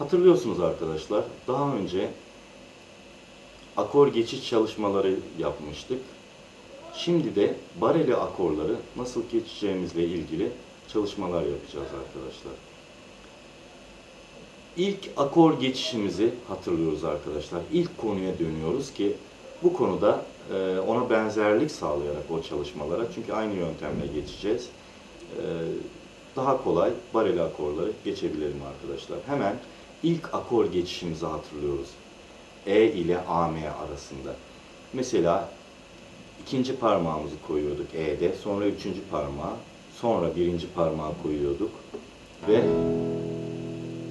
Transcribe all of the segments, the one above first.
Hatırlıyorsunuz arkadaşlar, daha önce akor geçiş çalışmaları yapmıştık. Şimdi de bareli akorları nasıl geçeceğimizle ilgili çalışmalar yapacağız arkadaşlar. İlk akor geçişimizi hatırlıyoruz arkadaşlar. İlk konuya dönüyoruz ki bu konuda e, ona benzerlik sağlayarak o çalışmalara çünkü aynı yöntemle geçeceğiz. E, daha kolay bareli akorları geçebilelim arkadaşlar. Hemen ilk akor geçişimizi hatırlıyoruz. E ile AM arasında. Mesela ikinci parmağımızı koyuyorduk E'de, sonra üçüncü parmağı, sonra birinci parmağı koyuyorduk ve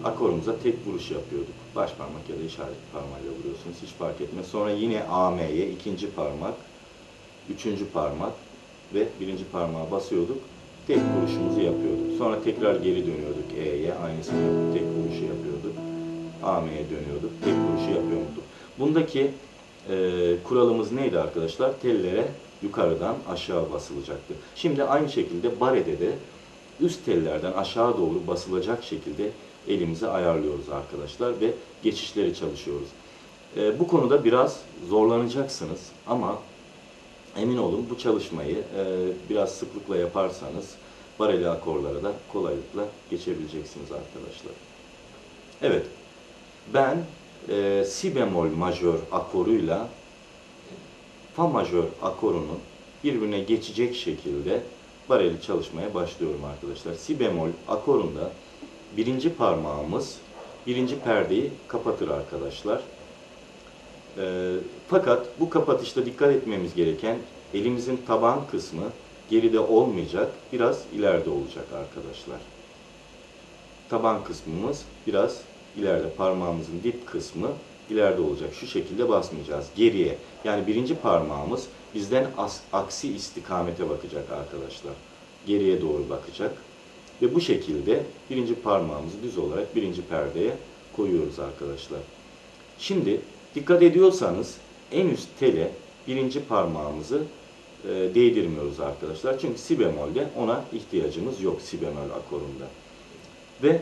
akorumuza tek vuruş yapıyorduk. Baş parmak ya da işaret parmağıyla vuruyorsunuz hiç fark etmez. Sonra yine AM'ye ikinci parmak, üçüncü parmak ve birinci parmağa basıyorduk. Tek vuruşumuzu yapıyorduk. Sonra tekrar geri dönüyorduk E'ye. Aynısını yapıp tek vuruşu yapıyorduk. AM'ye dönüyorduk. Tek vuruşu yapıyorduk. Bundaki e, kuralımız neydi arkadaşlar? Tellere yukarıdan aşağı basılacaktı. Şimdi aynı şekilde barede de üst tellerden aşağı doğru basılacak şekilde elimizi ayarlıyoruz arkadaşlar ve geçişleri çalışıyoruz. E, bu konuda biraz zorlanacaksınız ama emin olun bu çalışmayı e, biraz sıklıkla yaparsanız bareli akorlara da kolaylıkla geçebileceksiniz arkadaşlar. Evet, ben e, si bemol majör akoruyla fa majör akorunu birbirine geçecek şekilde bareli çalışmaya başlıyorum arkadaşlar. Si bemol akorunda birinci parmağımız birinci perdeyi kapatır arkadaşlar. E, fakat bu kapatışta dikkat etmemiz gereken elimizin taban kısmı geride olmayacak, biraz ileride olacak arkadaşlar. Taban kısmımız biraz ileride parmağımızın dip kısmı ileride olacak. Şu şekilde basmayacağız. Geriye. Yani birinci parmağımız bizden aksi istikamete bakacak arkadaşlar. Geriye doğru bakacak. Ve bu şekilde birinci parmağımızı düz olarak birinci perdeye koyuyoruz arkadaşlar. Şimdi dikkat ediyorsanız en üst tele birinci parmağımızı e, değdirmiyoruz arkadaşlar. Çünkü si bemolde ona ihtiyacımız yok si bemol akorunda. Ve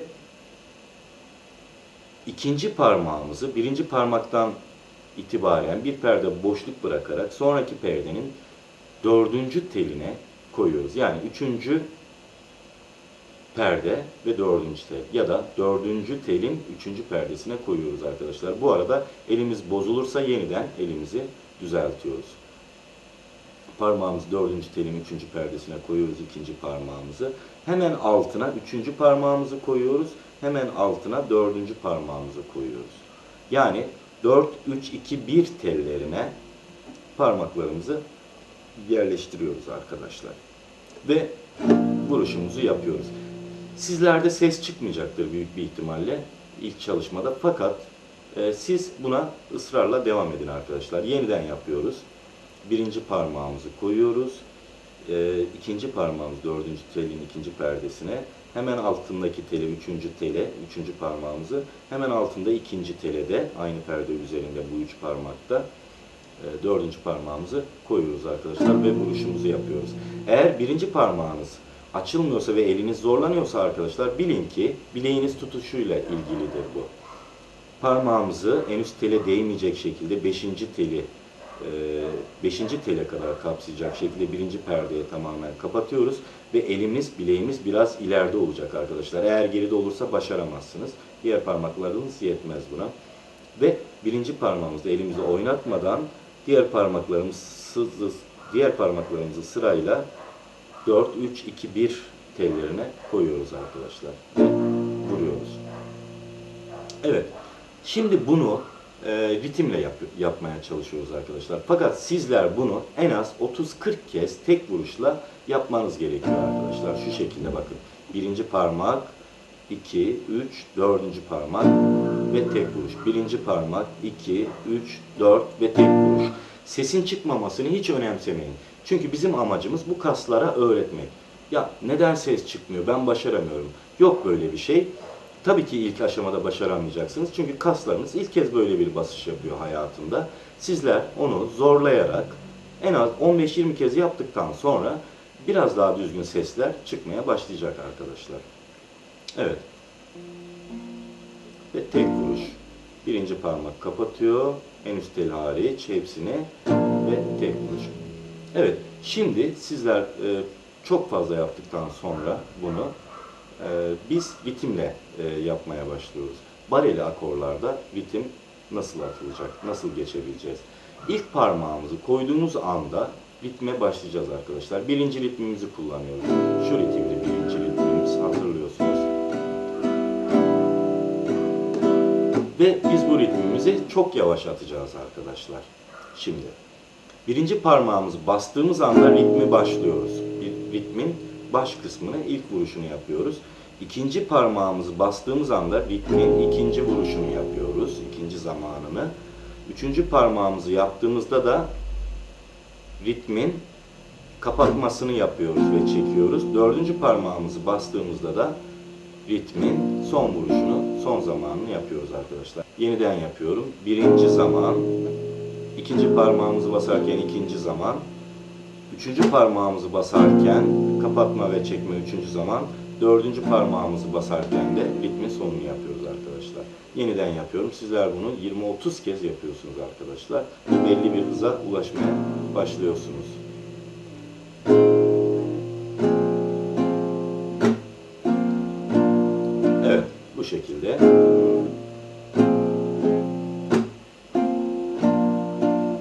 ikinci parmağımızı birinci parmaktan itibaren bir perde boşluk bırakarak sonraki perdenin dördüncü teline koyuyoruz. Yani üçüncü perde ve dördüncü tel ya da dördüncü telin üçüncü perdesine koyuyoruz arkadaşlar. Bu arada elimiz bozulursa yeniden elimizi düzeltiyoruz. Parmağımızı dördüncü telin üçüncü perdesine koyuyoruz ikinci parmağımızı. Hemen altına üçüncü parmağımızı koyuyoruz. Hemen altına dördüncü parmağımızı koyuyoruz. Yani 4, 3, 2, 1 tellerine parmaklarımızı yerleştiriyoruz arkadaşlar. Ve vuruşumuzu yapıyoruz. Sizlerde ses çıkmayacaktır büyük bir ihtimalle ilk çalışmada. Fakat e, siz buna ısrarla devam edin arkadaşlar. Yeniden yapıyoruz. Birinci parmağımızı koyuyoruz. E, ikinci parmağımız dördüncü telin ikinci perdesine. Hemen altındaki tele, üçüncü tele, üçüncü parmağımızı. Hemen altında ikinci tele de aynı perde üzerinde bu üç parmakta e, dördüncü parmağımızı koyuyoruz arkadaşlar ve vuruşumuzu yapıyoruz. Eğer birinci parmağınız açılmıyorsa ve eliniz zorlanıyorsa arkadaşlar bilin ki bileğiniz tutuşuyla ilgilidir bu. Parmağımızı en üst tele değmeyecek şekilde beşinci teli e, beşinci tele kadar kapsayacak şekilde birinci perdeye tamamen kapatıyoruz ve elimiz, bileğimiz biraz ileride olacak arkadaşlar. Eğer geride olursa başaramazsınız. Diğer parmaklarınız yetmez buna. Ve birinci parmağımızı elimizi oynatmadan diğer parmaklarımızı diğer parmaklarımızı sırayla 4 3 2 1 tellerine koyuyoruz arkadaşlar. Ve vuruyoruz. Evet. Şimdi bunu e, ritimle yap, yapmaya çalışıyoruz arkadaşlar. Fakat sizler bunu en az 30-40 kez tek vuruşla yapmanız gerekiyor arkadaşlar. Şu şekilde bakın. Birinci parmak, 2, 3, dördüncü parmak ve tek vuruş. Birinci parmak, 2, 3, 4 ve tek vuruş. Sesin çıkmamasını hiç önemsemeyin. Çünkü bizim amacımız bu kaslara öğretmek. Ya neden ses çıkmıyor, ben başaramıyorum. Yok böyle bir şey. Tabii ki ilk aşamada başaramayacaksınız. Çünkü kaslarınız ilk kez böyle bir basış yapıyor hayatında. Sizler onu zorlayarak en az 15-20 kez yaptıktan sonra biraz daha düzgün sesler çıkmaya başlayacak arkadaşlar. Evet. ve tek vuruş. Birinci parmak kapatıyor. En üst tel hariç hepsini ve tek vuruş. Evet, şimdi sizler e, çok fazla yaptıktan sonra bunu e, biz ritimle e, yapmaya başlıyoruz. Bareli akorlarda ritim nasıl atılacak, nasıl geçebileceğiz? İlk parmağımızı koyduğumuz anda ritme başlayacağız arkadaşlar. Birinci ritmimizi kullanıyoruz. Şu ritimdi birinci ritmimiz hatırlıyorsunuz. Ve biz bu ritmimizi çok yavaş atacağız arkadaşlar. Şimdi birinci parmağımızı bastığımız anda ritmi başlıyoruz. Ritmin baş kısmını ilk vuruşunu yapıyoruz. İkinci parmağımızı bastığımız anda ritmin ikinci vuruşunu yapıyoruz. ikinci zamanını. Üçüncü parmağımızı yaptığımızda da ritmin kapatmasını yapıyoruz ve çekiyoruz. Dördüncü parmağımızı bastığımızda da ritmin son vuruşunu, son zamanını yapıyoruz arkadaşlar. Yeniden yapıyorum. Birinci zaman, ikinci parmağımızı basarken ikinci zaman, üçüncü parmağımızı basarken kapatma ve çekme üçüncü zaman, dördüncü parmağımızı basarken de ritmin sonunu yapıyoruz arkadaşlar. Yeniden yapıyorum. Sizler bunu 20-30 kez yapıyorsunuz arkadaşlar. Belli bir hıza ulaşmaya başlıyorsunuz. Evet, bu şekilde.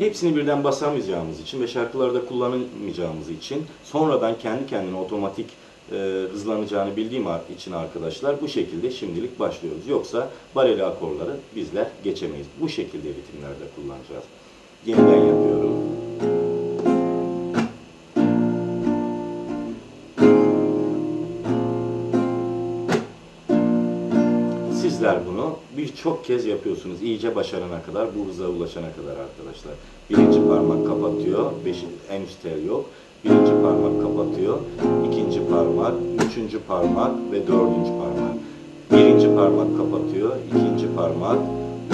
Hepsini birden basamayacağımız için ve şarkılarda kullanamayacağımız için sonradan kendi kendine otomatik e, hızlanacağını bildiğim için arkadaşlar bu şekilde şimdilik başlıyoruz. Yoksa bareli akorları bizler geçemeyiz. Bu şekilde ritimlerde kullanacağız. Yeniden yapıyorum. Bunu birçok kez yapıyorsunuz. İyice başarana kadar, bu hıza ulaşana kadar arkadaşlar. Birinci parmak kapatıyor, beşin, en üst tel yok. Birinci parmak kapatıyor, ikinci parmak, üçüncü parmak ve dördüncü parmak. Birinci parmak kapatıyor, ikinci parmak,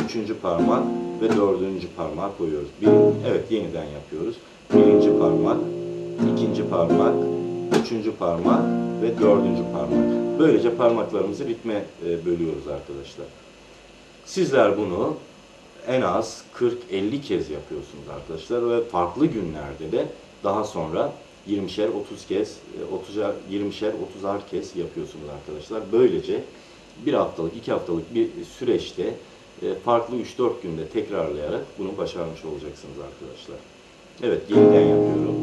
üçüncü parmak ve dördüncü parmak koyuyoruz. Birin, evet yeniden yapıyoruz. Birinci parmak, ikinci parmak, üçüncü parmak ve dördüncü parmak. Böylece parmaklarımızı ritme e, bölüyoruz arkadaşlar. Sizler bunu en az 40-50 kez yapıyorsunuz arkadaşlar ve farklı günlerde de daha sonra 20'şer 30 kez, 30'ar 20'şer 30'ar kez yapıyorsunuz arkadaşlar. Böylece bir haftalık, iki haftalık bir süreçte e, farklı 3-4 günde tekrarlayarak bunu başarmış olacaksınız arkadaşlar. Evet, yeniden yapıyorum.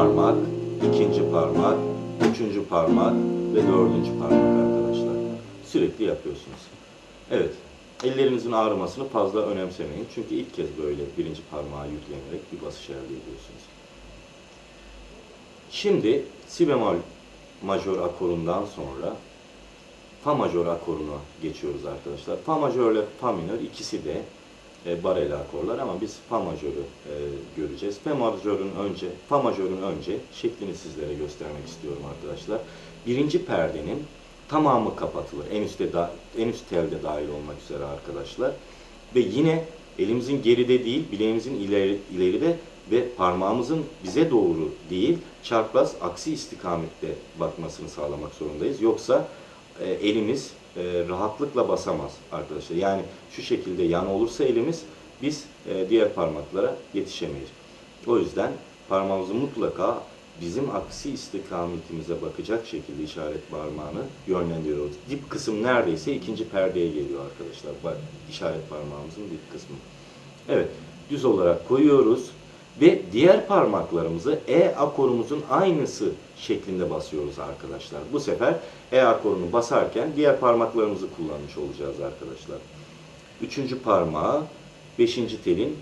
Parmak, ikinci parmak, üçüncü parmak ve dördüncü parmak arkadaşlar. Sürekli yapıyorsunuz. Evet, ellerinizin ağrımasını fazla önemsemeyin. Çünkü ilk kez böyle birinci parmağı yüklenerek bir basış elde ediyorsunuz. Şimdi si bemol majör akorundan sonra fa majör akoruna geçiyoruz arkadaşlar. Fa majör fa minör ikisi de e, bareli akorlar ama biz fa majörü e, göreceğiz. Fa majörün önce, fa majörün önce şeklini sizlere göstermek istiyorum arkadaşlar. Birinci perdenin tamamı kapatılır. En üstte da, en üst telde dahil olmak üzere arkadaşlar. Ve yine elimizin geride değil, bileğimizin ileri, ileride ve parmağımızın bize doğru değil, çarpaz aksi istikamette bakmasını sağlamak zorundayız. Yoksa e, elimiz e, rahatlıkla basamaz arkadaşlar. Yani şu şekilde yan olursa elimiz biz e, diğer parmaklara yetişemeyiz. O yüzden parmağımızı mutlaka bizim aksi istikametimize bakacak şekilde işaret parmağını yönlendiriyoruz. Dip kısım neredeyse ikinci perdeye geliyor arkadaşlar. Bak işaret parmağımızın dip kısmı. Evet, düz olarak koyuyoruz ve diğer parmaklarımızı E akorumuzun aynısı şeklinde basıyoruz arkadaşlar. Bu sefer E akorunu basarken diğer parmaklarımızı kullanmış olacağız arkadaşlar. Üçüncü parmağı beşinci telin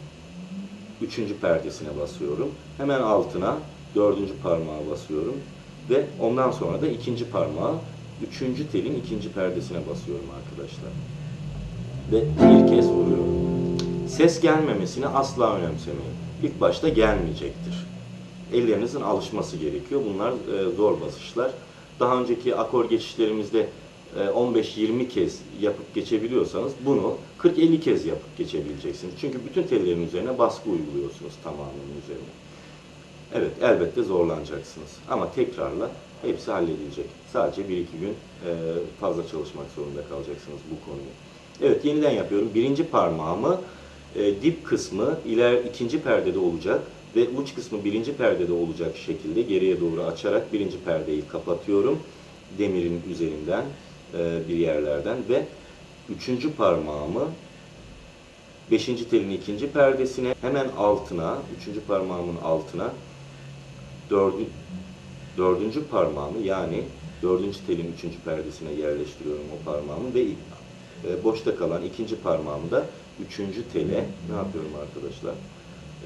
üçüncü perdesine basıyorum. Hemen altına dördüncü parmağı basıyorum ve ondan sonra da ikinci parmağı üçüncü telin ikinci perdesine basıyorum arkadaşlar. Ve bir kez vuruyorum. Ses gelmemesini asla önemsemeyin. İlk başta gelmeyecektir. Ellerinizin alışması gerekiyor. Bunlar e, zor basışlar. Daha önceki akor geçişlerimizde e, 15-20 kez yapıp geçebiliyorsanız bunu 40-50 kez yapıp geçebileceksiniz. Çünkü bütün tellerin üzerine baskı uyguluyorsunuz tamamının üzerine. Evet, elbette zorlanacaksınız. Ama tekrarla hepsi halledilecek. Sadece bir iki gün e, fazla çalışmak zorunda kalacaksınız bu konuyu. Evet, yeniden yapıyorum. Birinci parmağımı e, dip kısmı iler ikinci perdede olacak ve uç kısmı birinci perdede olacak şekilde geriye doğru açarak birinci perdeyi kapatıyorum. Demirin üzerinden e, bir yerlerden ve üçüncü parmağımı Beşinci telin ikinci perdesine hemen altına, üçüncü parmağımın altına dördü, dördüncü parmağımı yani dördüncü telin üçüncü perdesine yerleştiriyorum o parmağımı ve e, boşta kalan ikinci parmağımı da üçüncü tele ne yapıyorum arkadaşlar?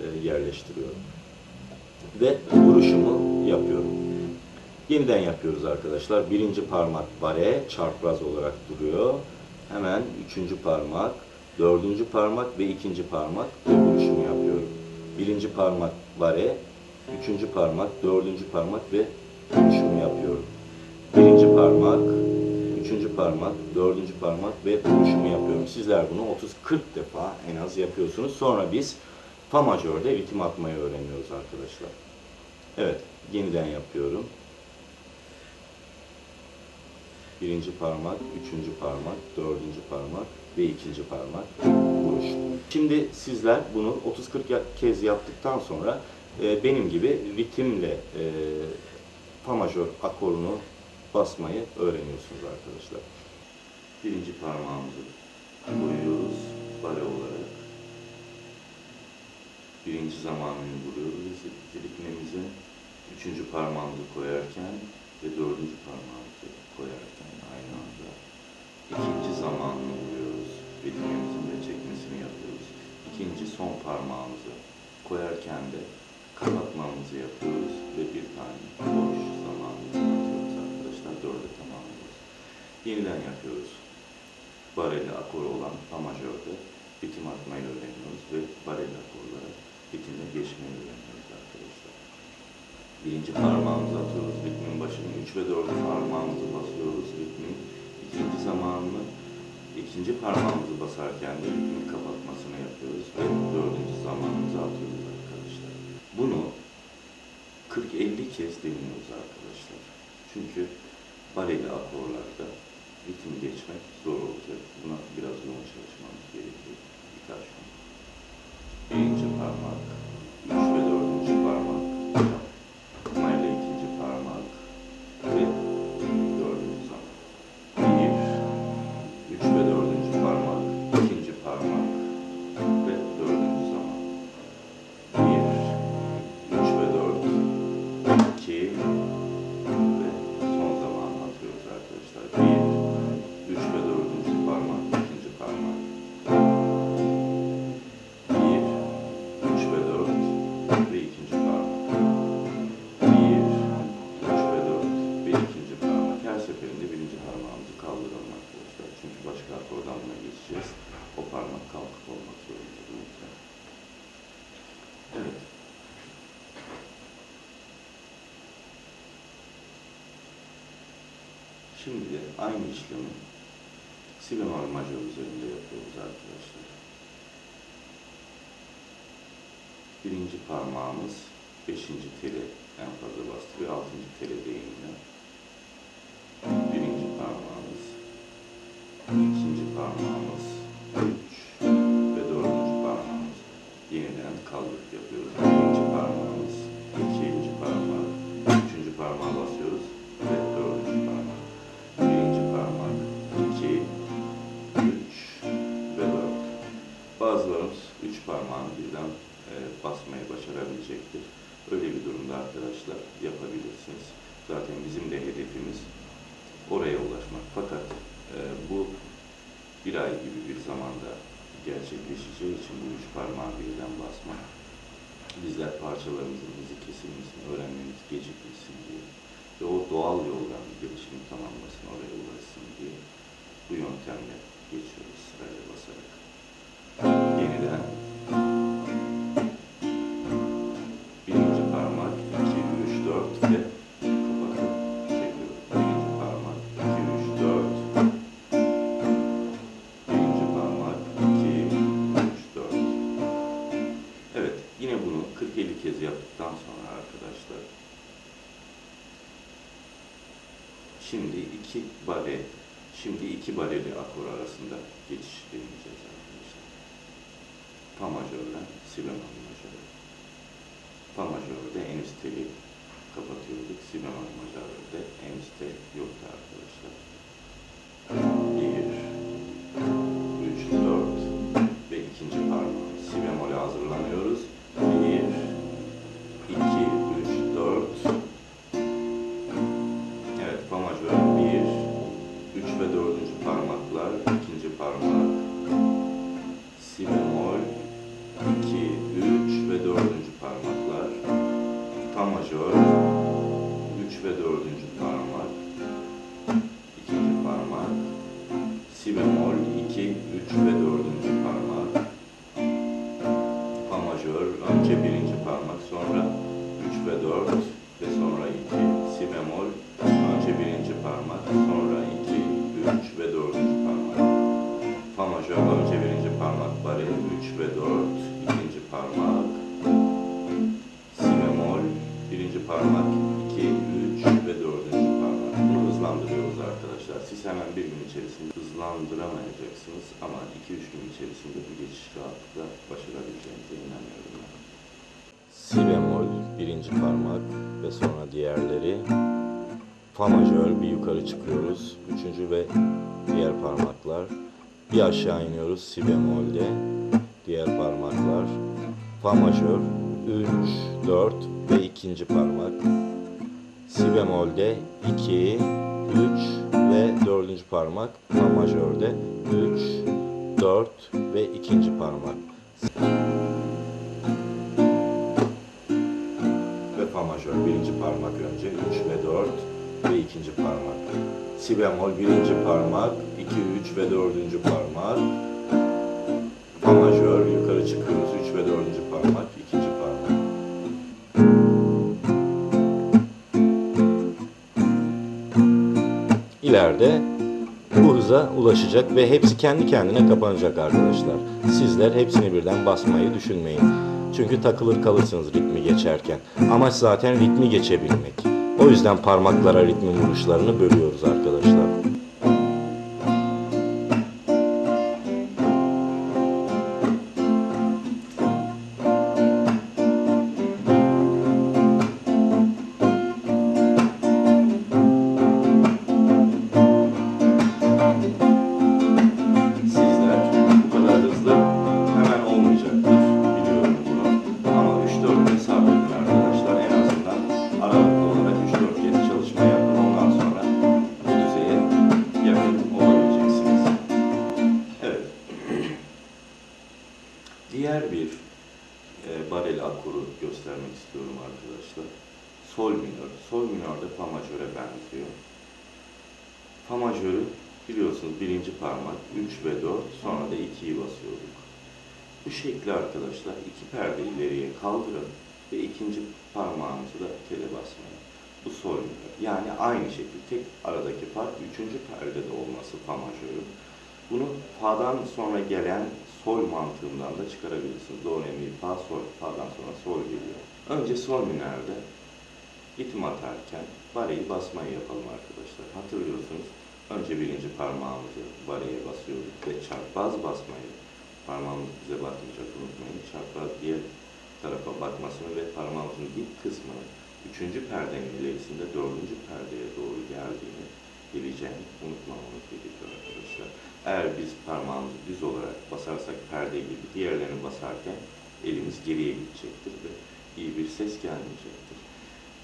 E, yerleştiriyorum. Ve vuruşumu yapıyorum. Yeniden yapıyoruz arkadaşlar. Birinci parmak bare çarpraz olarak duruyor. Hemen üçüncü parmak, dördüncü parmak ve ikinci parmak vuruşumu yapıyorum. Birinci parmak bare, üçüncü parmak, dördüncü parmak ve vuruşumu yapıyorum. Birinci parmak, üçüncü parmak, dördüncü parmak ve vuruşumu yapıyorum. Sizler bunu 30-40 defa en az yapıyorsunuz. Sonra biz fa majörde ritim atmayı öğreniyoruz arkadaşlar. Evet, yeniden yapıyorum. Birinci parmak, üçüncü parmak, dördüncü parmak ve ikinci parmak vuruş. Şimdi sizler bunu 30-40 ya- kez yaptıktan sonra e, benim gibi ritimle e, fa majör akorunu basmayı öğreniyorsunuz arkadaşlar. Birinci parmağımızı koyuyoruz bare olarak. Birinci zamanını vuruyoruz ritmimizi. Üçüncü parmağımızı koyarken ve dördüncü parmağımızı koyarken aynı anda ikinci zamanını vuruyoruz. Ve çekmesini yapıyoruz. İkinci son parmağımızı koyarken de kapatmamızı yapıyoruz ve bir tane boş arkadaşlar. Dörde tamamlıyoruz. Yeniden yapıyoruz. Bareli akor olan fa ritim atmayı öğreniyoruz ve bareli akorlara ritimle geçmeyi öğreniyoruz arkadaşlar. Birinci parmağımızı atıyoruz ritmin başını. Üç ve dördüncü parmağımızı basıyoruz ritmin. ikinci zamanını ikinci parmağımızı basarken de ritmin kapatmasını yapıyoruz ve dördüncü zamanımızı atıyoruz arkadaşlar. Bunu 40-50 kez deniyoruz arkadaşlar. Çünkü bareli akorlarda ritim geçmek zor olacak. Buna biraz yoğun çalışmamız gerekiyor. Birkaç gün. Birinci parmak, üç ve dördüncü Şimdi aynı işlemi si majör üzerinde yapıyoruz arkadaşlar. Birinci parmağımız beşinci teli en fazla bastırıyor. Altıncı tele değiniyor. Birinci parmağımız, ikinci parmağımız, bizler parçalarımızın izi kesilmesini, öğrenmemiz gecikmesin diye ve o doğal yoldan gelişimi tamamlasın, oraya ulaşsın diye bu yöntemle geçiyoruz sırayla basarak. Yeniden şimdi iki baleli akor arasında geçiş deneyeceğiz arkadaşlar. Fa majörden si bemol majör. Fa majörde en üst teli kapatıyorduk. Si bemol majörde en üst tel yoktu arkadaşlar. Sonra diğerleri. Fa majör bir yukarı çıkıyoruz. Üçüncü ve diğer parmaklar. Bir aşağı iniyoruz si bemolde. Diğer parmaklar. Fa majör 3, 4 ve ikinci parmak. Si bemolde 2, 3 ve dördüncü parmak. Fa majörde 3, 4 ve ikinci parmak. Birinci parmak önce 3 ve 4 ve ikinci parmak. Si bemol birinci parmak, 2, 3 ve dördüncü parmak. Fa majör yukarı çıkıyoruz 3 ve dördüncü parmak, ikinci parmak. İleride bu hıza ulaşacak ve hepsi kendi kendine kapanacak arkadaşlar. Sizler hepsini birden basmayı düşünmeyin. Çünkü takılır kalırsınız ritmi geçerken. Amaç zaten ritmi geçebilmek. O yüzden parmaklara ritmin vuruşlarını bölüyoruz arkadaşlar. Sol minör. Sol minör de fa majöre benziyor. Fa majörü biliyorsunuz birinci parmak 3 ve 4 sonra da 2'yi basıyorduk. Bu şekli arkadaşlar iki perde ileriye kaldırın ve ikinci parmağımızı da tele basmayın. Bu sol minör. Yani aynı şekil tek aradaki fark üçüncü perdede olması fa majörü. Bunu fa'dan sonra gelen sol mantığından da çıkarabilirsiniz. Do, re, mi, fa, sol. Fa'dan sonra sol geliyor. Önce sol minörde ritim atarken bareyi basmayı yapalım arkadaşlar. Hatırlıyorsunuz. Önce birinci parmağımızı bareye basıyorduk ve çarpaz basmayı parmağımız bize bakmayacak unutmayın. Çarpaz diğer tarafa bakmasını ve parmağımızın dip kısmının üçüncü perdenin ilerisinde dördüncü perdeye doğru geldiğini geleceğini unutmamamız gerekiyor arkadaşlar. Eğer biz parmağımızı düz olarak basarsak perde gibi diğerlerini basarken elimiz geriye gidecektir ve iyi bir ses gelmeyecektir.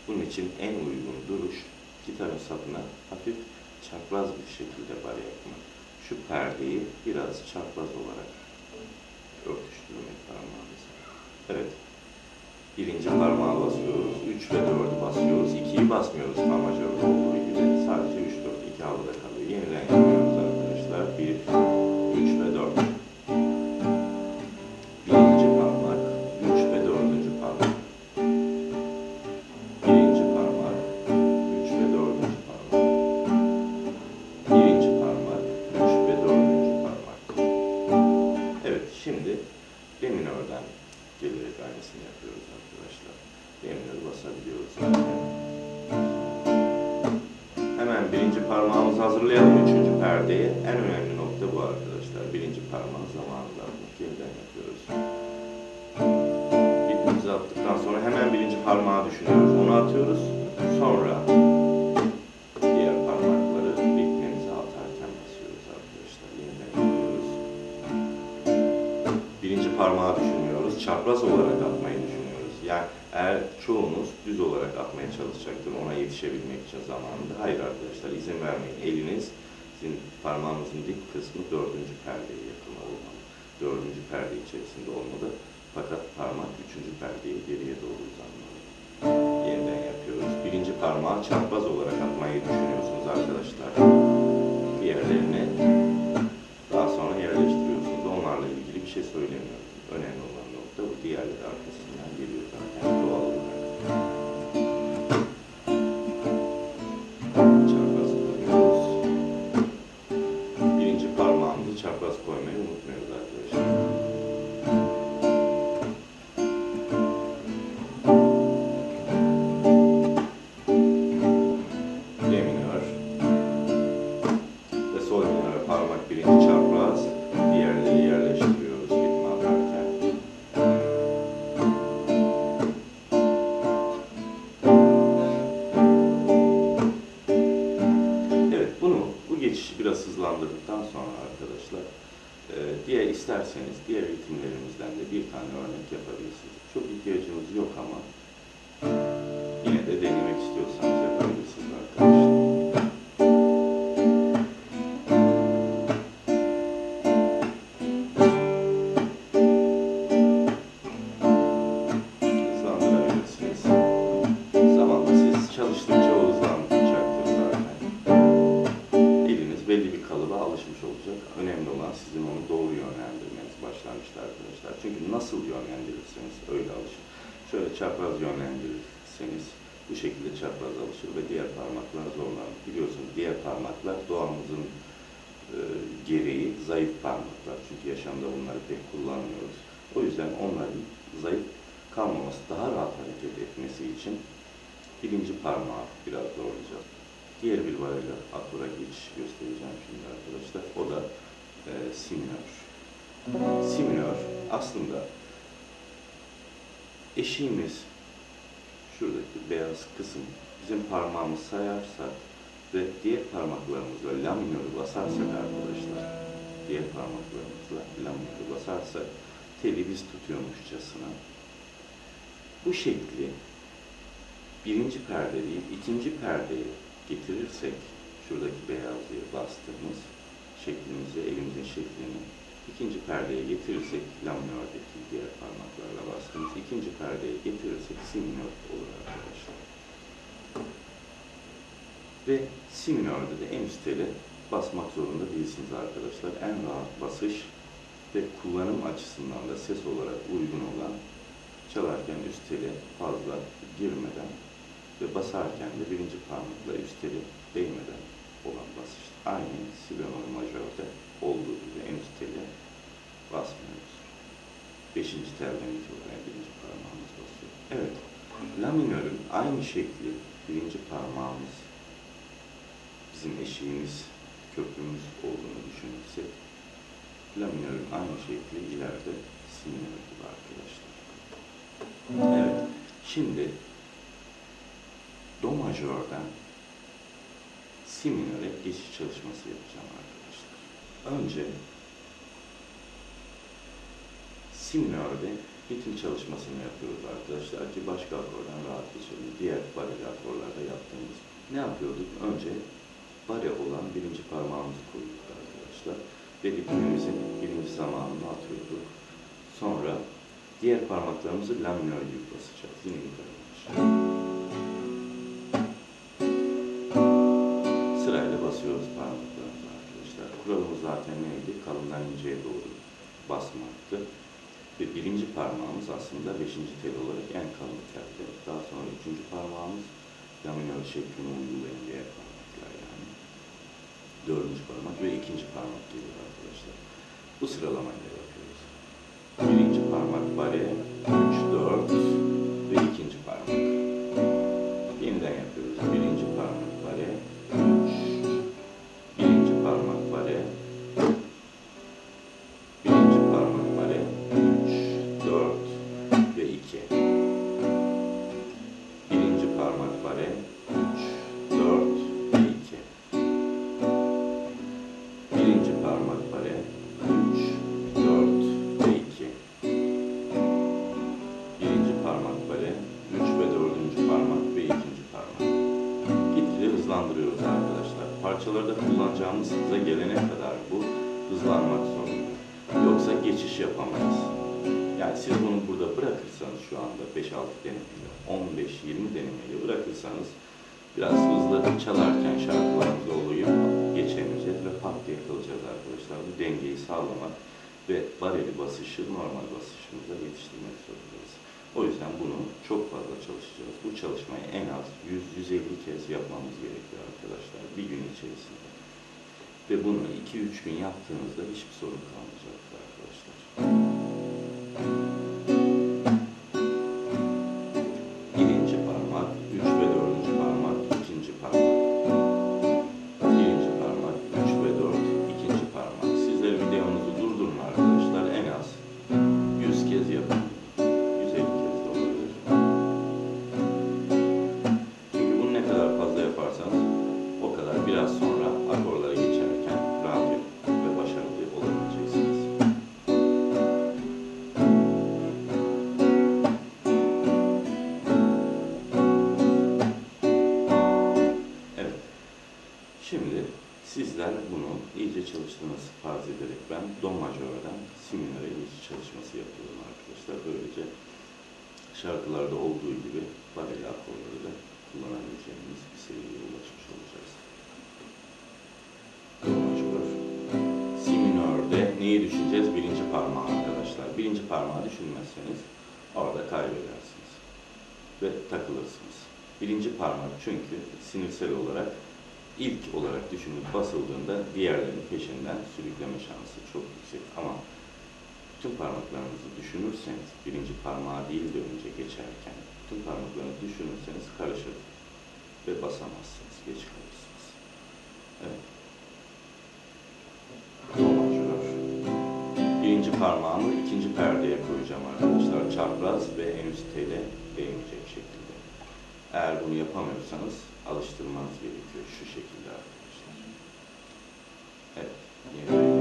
Bunun için en uygun duruş gitarın sapına hafif çapraz bir şekilde bare yapmak. Şu perdeyi biraz çapraz olarak örtüştürmek parmağımıza. Evet. Birinci parmağı basıyoruz. 3 ve 4'ü basıyoruz. 2'yi basmıyoruz fa olduğu gibi. Sadece 3, 4, 2 havada kalıyor. Yeniden yapıyoruz parmağımızı hazırlayalım üçüncü perdeye. En önemli nokta bu arkadaşlar. Birinci parmağı zamanında. Yeniden yapıyoruz. İpimizi attıktan sonra hemen birinci parmağı düşünüyoruz. Onu atıyoruz. Sonra diğer parmakları ipimizi atarken basıyoruz arkadaşlar. Yeniden yapıyoruz. Birinci parmağı düşünüyoruz. Çapraz olarak atmayı çoğunuz düz olarak atmaya çalışacaktır ona yetişebilmek için zamanında. Hayır arkadaşlar izin vermeyin. Eliniz sizin parmağınızın dip kısmı dördüncü perdeye yakın olmalı. Dördüncü perde içerisinde olmalı. Fakat parmak üçüncü perdeye geriye doğru uzanmalı. Yeniden yapıyoruz. Birinci parmağı çapraz olarak atmayı düşünüyorsunuz arkadaşlar. Diğerlerini daha sonra yerleştiriyorsunuz. Onlarla ilgili bir şey söylemiyorum. Önemli olan nokta bu. Diğerleri arkasından geliyor zaten eşiğimiz şuradaki beyaz kısım bizim parmağımız sayarsak ve diğer parmaklarımızla la minörü basarsak arkadaşlar diğer parmaklarımızla la minörü basarsak teli biz tutuyormuşçasına. Bu şekli birinci perde değil ikinci perdeye getirirsek şuradaki beyazlığı bastığımız şeklimizi, elimizin şeklini ikinci perdeye getirirsek la minördeki diğer parmaklarla bastığımız ikinci perdeye getirirsek si minör olur arkadaşlar. Ve si de en üst tele basmak zorunda değilsiniz arkadaşlar. En rahat basış ve kullanım açısından da ses olarak uygun olan çalarken üst tele fazla girmeden ve basarken de birinci parmakla üst teli değmeden olan basış. Aynı si bemol majörde olduğu gibi en üst teli basmıyoruz. Beşinci telden itibaren birinci parmağımız basıyor. Evet, la minörün aynı şekli birinci parmağımız bizim eşiğimiz, köprümüz olduğunu düşünürsek la minörün aynı şekli ileride si minör gibi arkadaşlar. Evet, şimdi do majörden si minöre geçiş çalışması yapacağım arkadaşlar. Önce si minörde ritim çalışmasını yapıyoruz arkadaşlar ki başka akordan rahat geçelim. Diğer bareli akorlarda yaptığımız. Ne yapıyorduk? Önce bare olan birinci parmağımızı koyduk arkadaşlar. Ve ritmimizin birinci zamanını atıyorduk. Sonra diğer parmaklarımızı la minör gibi basacağız. Yine yukarı. Sırayla basıyoruz parmaklarımızı arkadaşlar. Kuralımız zaten neydi? Kalından inceye doğru basmaktı. Ve birinci parmağımız aslında beşinci tel olarak en kalın telde. Daha sonra üçüncü parmağımız la minör şeklini uygulayan diğer parmaklar yani. Dördüncü parmak ve ikinci parmak geliyor arkadaşlar. Bu sıralamayla yapıyoruz. Birinci parmak bare, hızlandırıyoruz arkadaşlar. Parçaları kullanacağımız hıza gelene kadar bu hızlanmak zorunda. Yoksa geçiş yapamayız. Yani siz bunu burada bırakırsanız şu anda 5-6 denemeyle, 15-20 denemeyle bırakırsanız biraz hızlı çalarken şarkılarımız oluyor, geçemeyeceğiz ve pat diye kalacağız arkadaşlar. Bu dengeyi sağlamak ve bareli basışı normal basışımıza yetiştirmek zorundayız. O yüzden bunu çok fazla çalışacağız. Bu çalışmayı en az 100-150 kez yapmamız gerekiyor arkadaşlar bir gün içerisinde. Ve bunu 2-3 gün yaptığınızda hiçbir sorun kalmayacaktır arkadaşlar. Şarkılarda olduğu gibi bareli akorları da kullanabileceğimiz bir seviyeye ulaşmış olacağız. Majör. Si minörde neyi düşüneceğiz? Birinci parmağı arkadaşlar. Birinci parmağı düşünmezseniz orada kaybedersiniz ve takılırsınız. Birinci parmak çünkü sinirsel olarak ilk olarak düşünüp basıldığında diğerlerinin peşinden sürükleme şansı çok yüksek. Ama tüm parmaklarınızı düşünürseniz, birinci parmağı değil de önce geçerken, tüm parmaklarınızı düşünürseniz karışır ve basamazsınız, geç kalırsınız. Evet. Do majör. Birinci parmağımı ikinci perdeye koyacağım arkadaşlar. Çapraz ve en üst tele değmeyecek şekilde. Eğer bunu yapamıyorsanız alıştırmanız gerekiyor şu şekilde arkadaşlar. Evet. Yeniden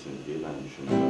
ulaşabilirsiniz diye ben düşünüyorum.